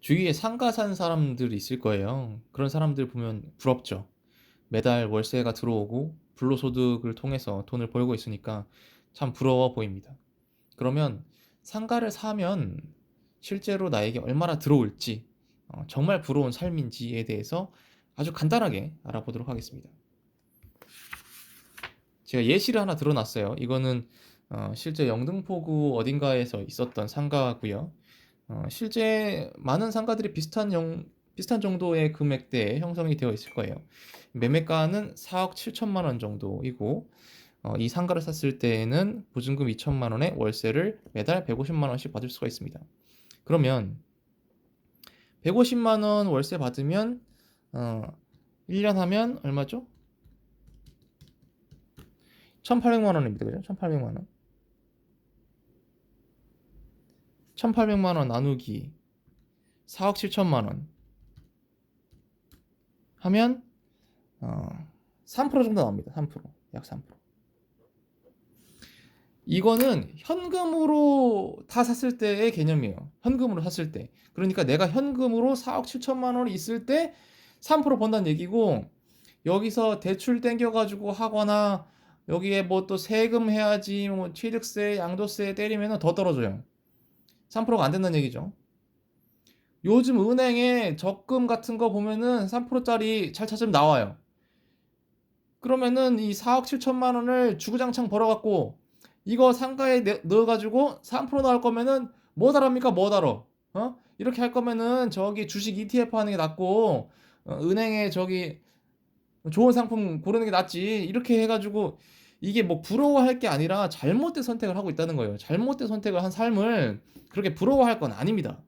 주위에 상가 산 사람들이 있을 거예요. 그런 사람들 보면 부럽죠. 매달 월세가 들어오고 불로소득을 통해서 돈을 벌고 있으니까 참 부러워 보입니다. 그러면 상가를 사면 실제로 나에게 얼마나 들어올지 어, 정말 부러운 삶인지에 대해서 아주 간단하게 알아보도록 하겠습니다. 제가 예시를 하나 들어놨어요. 이거는 어, 실제 영등포구 어딘가에서 있었던 상가고요. 어, 실제 많은 상가들이 비슷한 영, 비슷한 정도의 금액대에 형성이 되어 있을 거예요. 매매가는 4억 7천만 원 정도이고 어, 이 상가를 샀을 때에는 보증금 2천만 원에 월세를 매달 150만 원씩 받을 수가 있습니다. 그러면 150만 원 월세 받으면 어, 1년 하면 얼마죠? 1,800만 원입니다. 그죠? 1,800만 원. 1,800만 원 나누기 4억 7천만 원 하면 어, 3% 정도 나옵니다. 3%. 약 3%. 이거는 현금으로 다 샀을 때의 개념이에요. 현금으로 샀을 때. 그러니까 내가 현금으로 4억 7천만 원이 있을 때 3% 번다는 얘기고 여기서 대출 땡겨 가지고 하거나 여기에 뭐 또 세금 해야지 뭐 취득세, 양도세 때리면 더 떨어져요. 3%가 안 된다는 얘기죠. 요즘 은행에 적금 같은 거 보면은 3%짜리 잘 찾으면 나와요. 그러면은 이 4억 7천만 원을 주구장창 벌어갖고 이거 상가에 내- 넣어가지고 3% 나올 거면은 뭐 다릅니까? 뭐 다뤄? 어? 이렇게 할 거면은 저기 주식 ETF 하는 게 낫고 어, 은행에 저기 좋은 상품 고르는 게 낫지. 이렇게 해가지고 이게 뭐 부러워할 게 아니라 잘못된 선택을 하고 있다는 거예요. 잘못된 선택을 한 삶을 그렇게 부러워할 건 아닙니다.